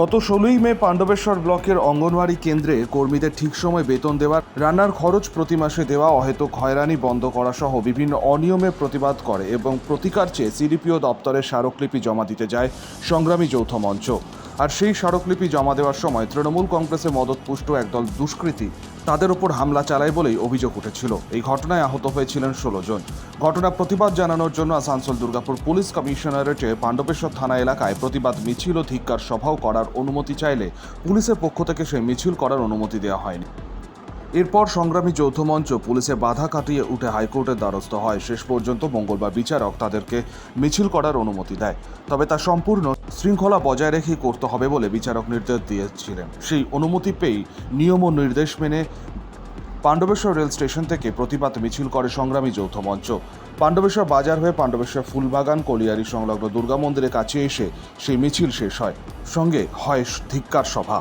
গত ষোলোই মে পাণ্ডবেশ্বর ব্লকের অঙ্গনওয়াড়ি কেন্দ্রে কর্মীদের ঠিক সময় বেতন দেওয়ার, রান্নার খরচ প্রতি মাসে দেওয়া অহেতুক হয়রানি বন্ধ করা সহ বিভিন্ন অনিয়মে প্রতিবাদ করে এবং প্রতিকার চেয়ে সিডিপিও দপ্তরের স্মারকলিপি জমা দিতে যায় সংগ্রামী যৌথ মঞ্চ। আর সেই স্মারকলিপি জমা দেওয়ার সময় তৃণমূল কংগ্রেসের মদতপুষ্ট একদল দুষ্কৃতী তাদের উপর হামলা চালায় বলেই অভিযোগ উঠেছিল। এই ঘটনায় আহত হয়েছিলেন ষোলো জন। ঘটনা প্রতিবাদ জানানোর জন্য আসানসোল দুর্গাপুর পুলিশ কমিশনারেটে পাণ্ডবেশ্বর থানা এলাকায় প্রতিবাদ মিছিল ও ধিক্কার সভাও করার অনুমতি চাইলে পুলিশের পক্ষ থেকে সেই মিছিল করার অনুমতি দেওয়া হয়নি। এরপর সংগ্রামী যৌথ মঞ্চ পুলিশে বাধা কাটিয়ে উঠে হাইকোর্টের দ্বারস্থ হয়। শেষ পর্যন্ত মঙ্গলবার বিচারক তাদেরকে মিছিল করার অনুমতি দেয়। তবে তা সম্পূর্ণ শৃঙ্খলা বজায় রেখে করতে হবে বলে বিচারক নির্দেশ দিয়েছিলেন। সেই অনুমতি পেয়েই নিয়ম ও নির্দেশ মেনে পাণ্ডবেশ্বর রেল স্টেশন থেকে প্রতিবাদ মিছিল করে সংগ্রামী যৌথ মঞ্চ। পাণ্ডবেশ্বর বাজার হয়ে পাণ্ডবেশ্বর ফুলবাগান, কলিয়ারি সংলগ্ন দুর্গা মন্দিরের কাছে এসে সেই মিছিল শেষ হয়। সঙ্গে হয় ধিক্কার সভা।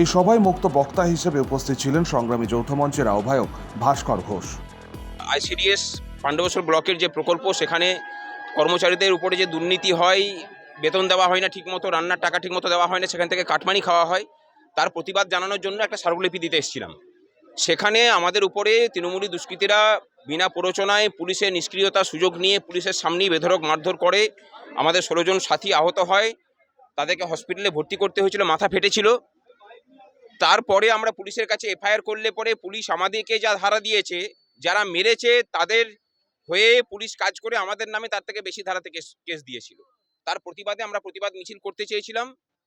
এই সভায় মুক্ত বক্তা হিসেবে উপস্থিত ছিলেন সংগ্রামী যৌথ মঞ্চের আহ্বায়ক ভাস্কর ঘোষ। আইসিডিএস পাণ্ডবেশ্বর ব্লকের যে প্রকল্প, সেখানে কর্মচারীদের উপরে যে দুর্নীতি হয়, বেতন দেওয়া হয় না ঠিকমতো, রান্নার টাকা ঠিকমতো দেওয়া হয় না, সেখান থেকে কাটমানি খাওয়া হয়, তার প্রতিবাদ জানানোর জন্য একটা স্মারকলিপি দিতে এসেছিলাম। সেখানে আমাদের উপরে তৃণমূলী দুষ্কৃতীরা বিনা প্ররোচনায় পুলিশের নিষ্ক্রিয়তার সুযোগ নিয়ে পুলিশের সামনেই বেধরক মারধর করে আমাদের ষোলো জন সাথী আহত হয়। তাদেরকে হসপিটালে ভর্তি করতে হয়েছিল, মাথা ফেটেছিল। তারপরে আমরা পুলিশের কাছে এফআইআর করলে পরে পুলিশ আমাদেরকে যা ধারা দিয়েছে যারা মেরেছে তাদের হয়ে পুলিশ কাজ করে আমাদের নামে তার থেকে বেশি ধারাতে কেস কেস দিয়েছিল। তার প্রতিবাদে আমরা প্রতিবাদ মিছিল করতে চেয়েছিলাম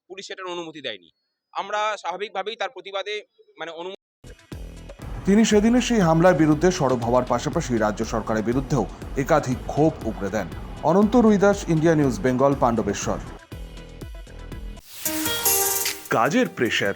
পুলিশ সেটার অনুমতি দেয়নি। আমরা স্বাভাবিকভাবেই তার প্রতিবাদে মানে অনুমতি তিনি সেদিনের সেই হামলার বিরুদ্ধে সরব হওয়ার পাশাপাশি রাজ্য সরকারের বিরুদ্ধেও একাধিক ক্ষোভ উগড়ে দেন। Ananta Ruidas India news Bengal Pandabeswar. কাজের প্রেশার